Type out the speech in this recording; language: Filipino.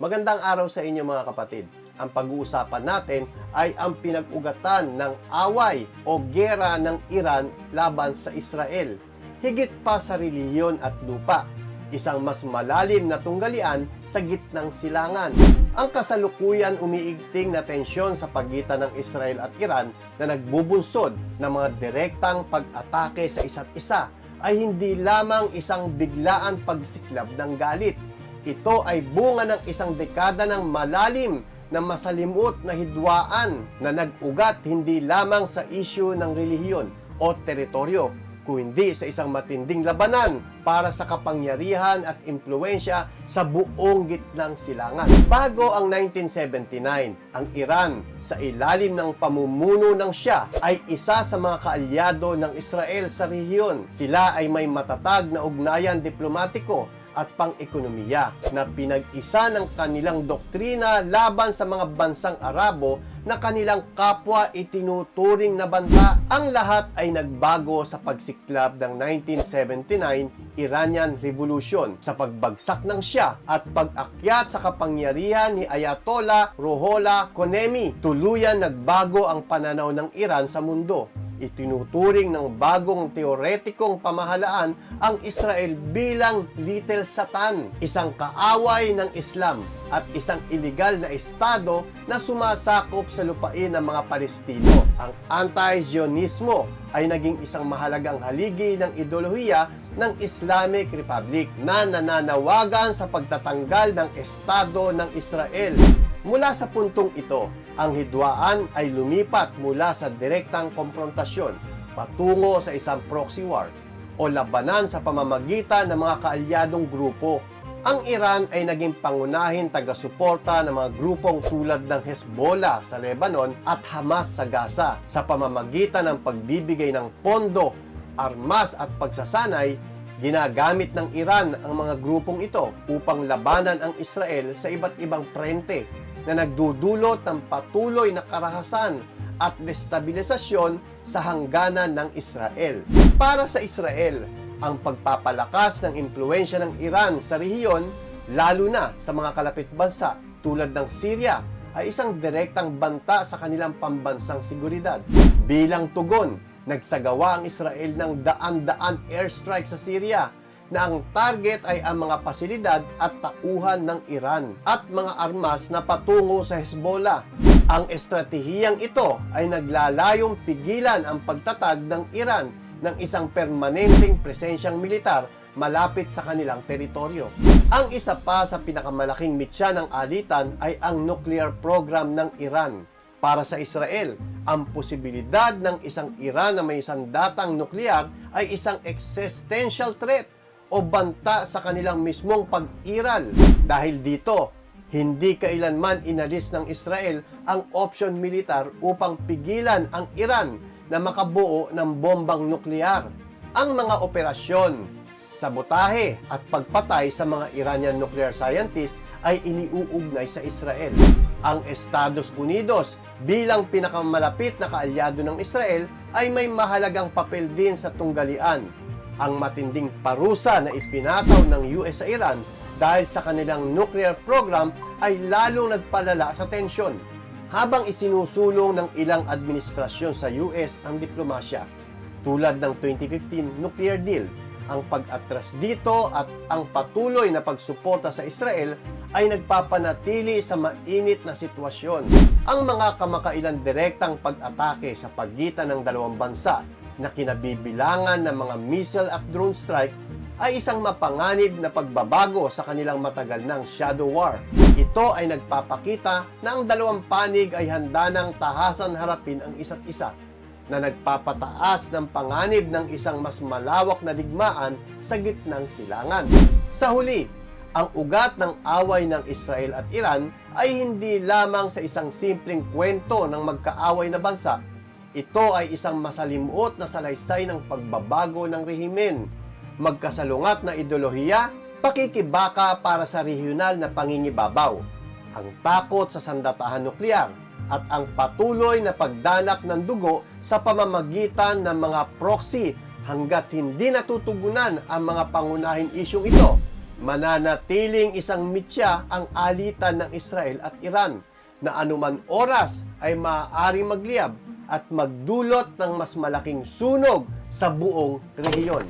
Magandang araw sa inyo mga kapatid. Ang pag-uusapan natin ay ang pinag-ugatan ng away o gera ng Iran laban sa Israel. Higit pa sa reliyon at lupa. Isang mas malalim na tunggalian sa gitnang silangan. Ang kasalukuyan umiigting na tensyon sa pagitan ng Israel at Iran na nagbubunsod ng mga direktang pag-atake sa isa't isa ay hindi lamang isang biglaan pagsiklab ng galit. Ito ay bunga ng isang dekada ng malalim na masalimot na hidwaan na nag-ugat hindi lamang sa isyu ng relihiyon o teritoryo, kundi sa isang matinding labanan para sa kapangyarihan at impluensya sa buong gitnang silangan. Bago ang 1979, ang Iran sa ilalim ng pamumuno ng Shah ay isa sa mga kaalyado ng Israel sa rehiyon. Sila ay may matatag na ugnayan diplomatiko at pang-ekonomiya na pinag-isa ng kanilang doktrina laban sa mga bansang Arabo na kanilang kapwa itinuturing na banta. Ang lahat ay nagbago sa pagsiklab ng 1979 Iranian Revolution sa pagbagsak ng Shah at pag-akyat sa kapangyarihan ni Ayatollah Ruhollah Khomeini. Tuluyan nagbago ang pananaw ng Iran sa mundo itinuturing ng bagong teoretikong pamahalaan ang Israel bilang Little Satan, isang kaaway ng Islam at isang iligal na estado na sumasakop sa lupain ng mga Palestino. Ang anti-Zionismo ay naging isang mahalagang haligi ng ideolohiya ng Islamic Republic na nananawagan sa pagtatanggal ng estado ng Israel. Mula sa puntong ito, ang hidwaan ay lumipat mula sa direktang komprontasyon patungo sa isang proxy war o labanan sa pamamagitan ng mga kaalyadong grupo. Ang Iran ay naging pangunahin taga-suporta ng mga grupong tulad ng Hezbollah sa Lebanon at Hamas sa Gaza sa pamamagitan ng pagbibigay ng pondo, armas at pagsasanay Ginagamit ng Iran ang mga grupong ito upang labanan ang Israel sa iba't ibang frente na nagdudulot ng patuloy na karahasan at destabilisasyon sa hangganan ng Israel. Para sa Israel, ang pagpapalakas ng impluensya ng Iran sa rehiyon, lalo na sa mga kalapit bansa tulad ng Syria, ay isang direktang banta sa kanilang pambansang seguridad. Bilang tugon, nagsagawa ang Israel ng daan-daan airstrike sa Syria na ang target ay ang mga pasilidad at tauhan ng Iran at mga armas na patungo sa Hezbollah. Ang estratehiyang ito ay naglalayong pigilan ang pagtatag ng Iran ng isang permanenteng presensyang militar malapit sa kanilang teritoryo. Ang isa pa sa pinakamalaking mitya ng alitan ay ang nuclear program ng Iran. Para sa Israel, ang posibilidad ng isang Iran na may isang datang nuklear ay isang existential threat o banta sa kanilang mismong pag-iral. Dahil dito, hindi kailanman inalis ng Israel ang option militar upang pigilan ang Iran na makabuo ng bombang nuklear. Ang mga operasyon, sabotahe at pagpatay sa mga Iranian nuclear scientists ay iniuugnay sa Israel. Ang Estados Unidos bilang pinakamalapit na kaalyado ng Israel ay may mahalagang papel din sa tunggalian. Ang matinding parusa na ipinataw ng US sa Iran dahil sa kanilang nuclear program ay lalong nagpalala sa tensyon habang isinusulong ng ilang administrasyon sa US ang diplomasya tulad ng 2015 nuclear deal ang pag-atras dito at ang patuloy na pagsuporta sa Israel ay nagpapanatili sa mainit na sitwasyon. Ang mga kamakailan direktang pag-atake sa pagitan ng dalawang bansa na kinabibilangan ng mga missile at drone strike ay isang mapanganib na pagbabago sa kanilang matagal ng shadow war. Ito ay nagpapakita na ang dalawang panig ay handa ng tahasan harapin ang isa't isa na nagpapataas ng panganib ng isang mas malawak na digmaan sa gitnang silangan. Sa huli, ang ugat ng away ng Israel at Iran ay hindi lamang sa isang simpleng kwento ng magkaaway na bansa. Ito ay isang masalimuot na salaysay ng pagbabago ng rehimen, magkasalungat na ideolohiya, pakikibaka para sa regional na pangingibabaw, ang takot sa sandatahan nuklear, at ang patuloy na pagdanak ng dugo sa pamamagitan ng mga proxy hanggat hindi natutugunan ang mga pangunahing isyong ito. Mananatiling isang mitya ang alitan ng Israel at Iran na anuman oras ay maaaring magliyab at magdulot ng mas malaking sunog sa buong rehiyon.